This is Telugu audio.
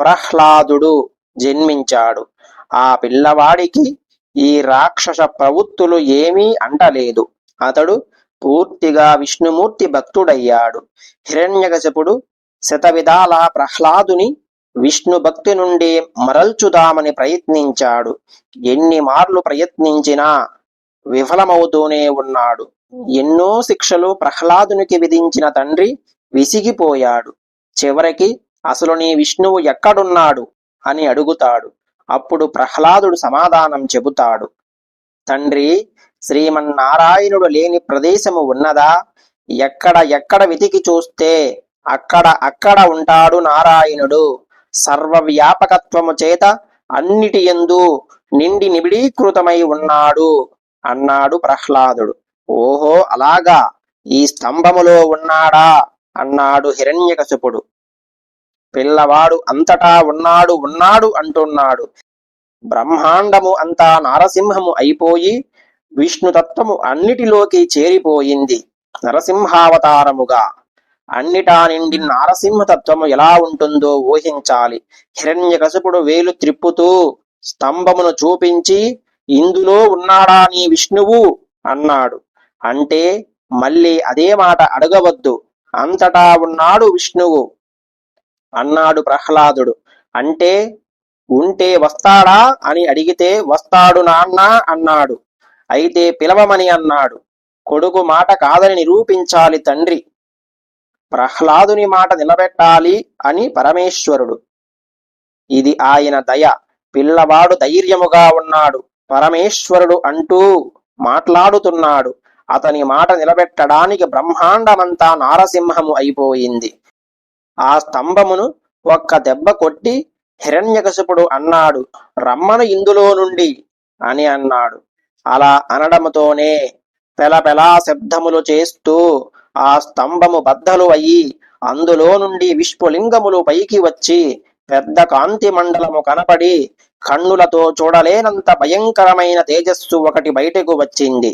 ప్రహ్లాదుడు జన్మించాడు. ఆ పిల్లవాడికి ఈ రాక్షస ప్రవృత్తులు ఏమీ అంటలేదు. అతడు పూర్తిగా విష్ణుమూర్తి భక్తుడయ్యాడు. హిరణ్యకశపుడు శతవిధాల ప్రహ్లాదుని విష్ణు భక్తి నుండి మరల్చుదామని ప్రయత్నించాడు. ఎన్ని మార్లు ప్రయత్నించినా విఫలమవుతూనే ఉన్నాడు. ఎన్నో శిక్షలు ప్రహ్లాదునికి విధించిన తండ్రి విసిగిపోయాడు. చివరికి అసలు నీ విష్ణువు ఎక్కడున్నాడు? అని అడుగుతాడు. అప్పుడు ప్రహ్లాదుడు సమాధానం చెబుతాడు. తండ్రి శ్రీమన్నారాయణుడు లేని ప్రదేశము ఉన్నదా? ఎక్కడ ఎక్కడ వెతికి చూస్తే అక్కడ అక్కడ ఉంటాడు నారాయణుడు. సర్వవ్యాపకత్వము చేత అన్నిటి యందు నిండి నిబిడీకృతమై ఉన్నాడు అన్నాడు ప్రహ్లాదుడు. ఓహో అలాగా? ఈ స్తంభములో ఉన్నాడా? అన్నాడు హిరణ్యకశపుడు. పిల్లవాడు అంతటా ఉన్నాడు ఉన్నాడు అంటున్నాడు. బ్రహ్మాండము అంతా నారసింహము అయిపోయి విష్ణుతత్వము అన్నిటిలోకి చేరిపోయింది నరసింహావతారముగా. అన్నిటా నిండి నారసింహతత్వము ఎలా ఉంటుందో ఊహించాలి. హిరణ్యకశిపుడు వేలు త్రిప్పుతూ స్తంభమును చూపించి ఇందులో ఉన్నాడా నీ విష్ణువు? అన్నాడు. అంటే మళ్ళీ అదే మాట అడగవద్దు. అంతటా ఉన్నాడు విష్ణువు. అన్నాడు ప్రహ్లాదుడు. అంటే ఉంటే వస్తాడా? అని అడిగితే వస్తాడు నాన్న అన్నాడు. అయితే పిలవమని అన్నాడు. కొడుకు మాట కాదని నిరూపించాలి తండ్రి. ప్రహ్లాదుని మాట నిలబెట్టాలి అని పరమేశ్వరుడు. ఇది ఆయన దయ. పిల్లవాడు ధైర్యముగా ఉన్నాడు. పరమేశ్వరుడు అంటూ మాట్లాడుతున్నాడు. అతని మాట నిలబెట్టడానికి బ్రహ్మాండమంతా నారసింహము అయిపోయింది. ఆ స్తంభమును ఒక్క దెబ్బ కొట్టి హిరణ్యకశపుడు అన్నాడు రమ్మను ఇందులో నుండి అని అన్నాడు. అలా అనడముతోనే పెలపెలా శబ్దములు చేస్తూ ఆ స్తంభము బద్దలు అయ్యి అందులో నుండి విశ్వలింగములు పైకి వచ్చి పెద్ద కాంతి మండలము కనపడి కన్నులతో చూడలేనంత భయంకరమైన తేజస్సు ఒకటి బయటకు వచ్చింది.